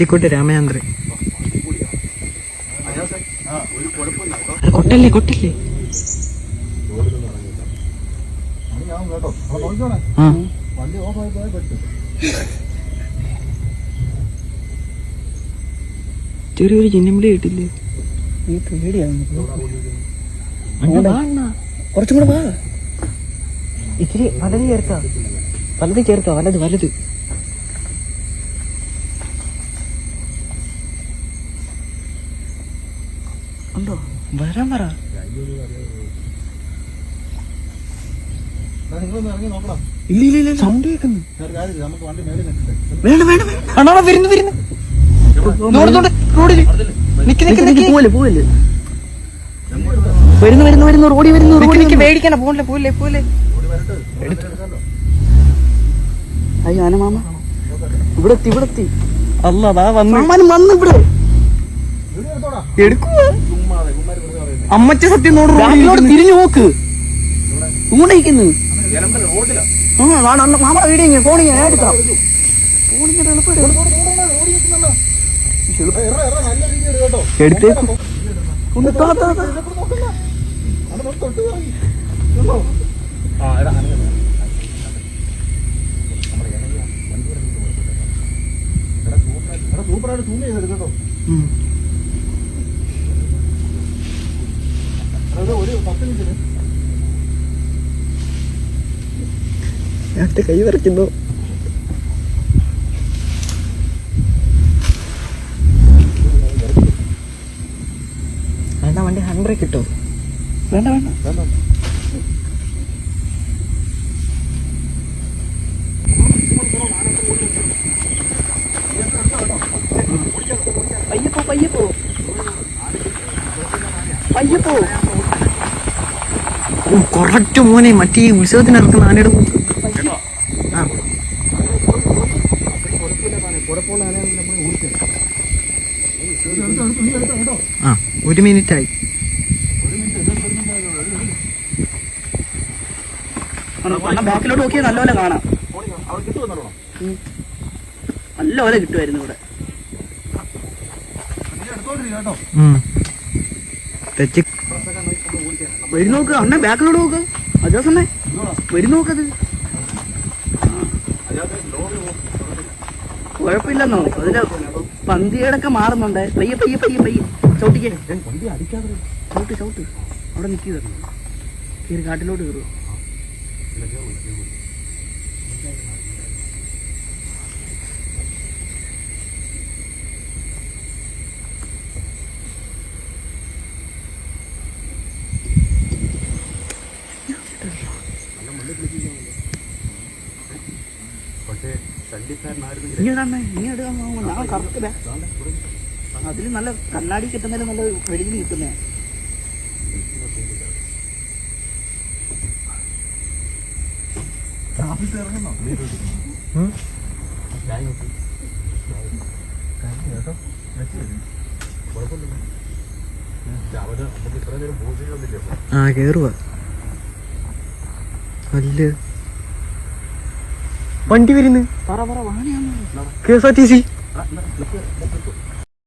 ചിക്കോട്ടെ രാമചന്ദ്രൻ. കൊട്ടല്ലേ കൊട്ടല്ലേ? ചെറിയൊരു ചിന്നമ്പിളി കിട്ടില്ലേ? നീ പേടിയാണ് കുറച്ചും കൂടെ വാ. ഇച്ചിരി വലത് ചേർക്കാം. വലത് ചേർക്കാം. വലത് വലത്. ഉണ്ടോ? വരാൻ പറ ഇല്ല ഇല്ല ഇല്ല സൗണ്ട് കേൾക്കുന്നു വേണ്ട വേണ്ട വേണ്ട അണ്ണാ വരുന്നു വരുന്നു. നോടുന്നോണ്ട് റോഡിൽ നിക്ക് നിക്ക് നിക്ക് പോലെ പോലെ വരുന്നു വരുന്നു വരുന്നു റോഡി വരുന്നു നിക്ക് റോഡി നിക്ക് പേടിക്കണ്ട അയ്യോ ആന മാമ ഇവിടെ എത്തി ഇവിടെ എത്തി അല്ല അതാ വന്ന്. മാമാനും വന്ന് ഇവിടെ. എടുക്കുക അമ്മച്ച സത്യം നോട് ബാക്കിലോട്ട് തിരിഞ്ഞു നോക്ക്. ഊണയിക്കുന്നു ആ വാണ അണ്ണ മാമ വീഡിയോ ഇങ്ങനെ ഫോണിങ്ങനെ ഞാൻ എടുക്കാം ഫോണിങ്ങനെ എളുപ്പം എടുത്തേക്ക് ഒന്ന് താ, താ, താ. ഉം. നേരത്തെ കൈ വരയ്ക്കുന്നു. വേണ്ട വണ്ടി ഹാൻഡ് ബ്രേക്ക് കിട്ടോ വേണ്ട വേണ്ട. പയ്യപ്പോ പയ്യപ്പോ പയ്യപ്പോ കൊറക്റ്റ് മോനെ മറ്റേ ഉത്സവത്തിനടക്കുന്ന ഉത്സവത്തിന് ആനയുടെ കൂട്ട്. ആ ആ ഒരു മിനിറ്റ് ആയി ബാക്കിലോട്ട് നോക്കിയാൽ നല്ലപോലെ കാണാം. നല്ലപോലെ കിട്ടുമായിരുന്നു ഇവിടെ. തെച്ചി വരും നോക്ക് അണ്ണ ബാക്കിലോട്ട് നോക്ക്. അജാസണ്ണേ വരും നോക്കത് കുഴപ്പമില്ലെന്നോ? അതിൽ പന്തിയടക്കം മാറുന്നുണ്ട്. പയ്യ പയ്യ പയ്യെ പയ്യെ. ചവിട്ടിക്കേ. പന്തി അടിക്കാതെ ചവിട്ട് ചവിട്ട്. അവിടെ നിൽക്കുക കയറി കാട്ടിലോട്ട് കയറുക. ഇനി അതിൽ നല്ല കണ്ണാടി കിട്ടുന്നതിൽ നല്ല വെളിയിൽ കിട്ടുന്നേ. ആ കേറുക അല്ല വണ്ടി വരുന്നു. K S R T C.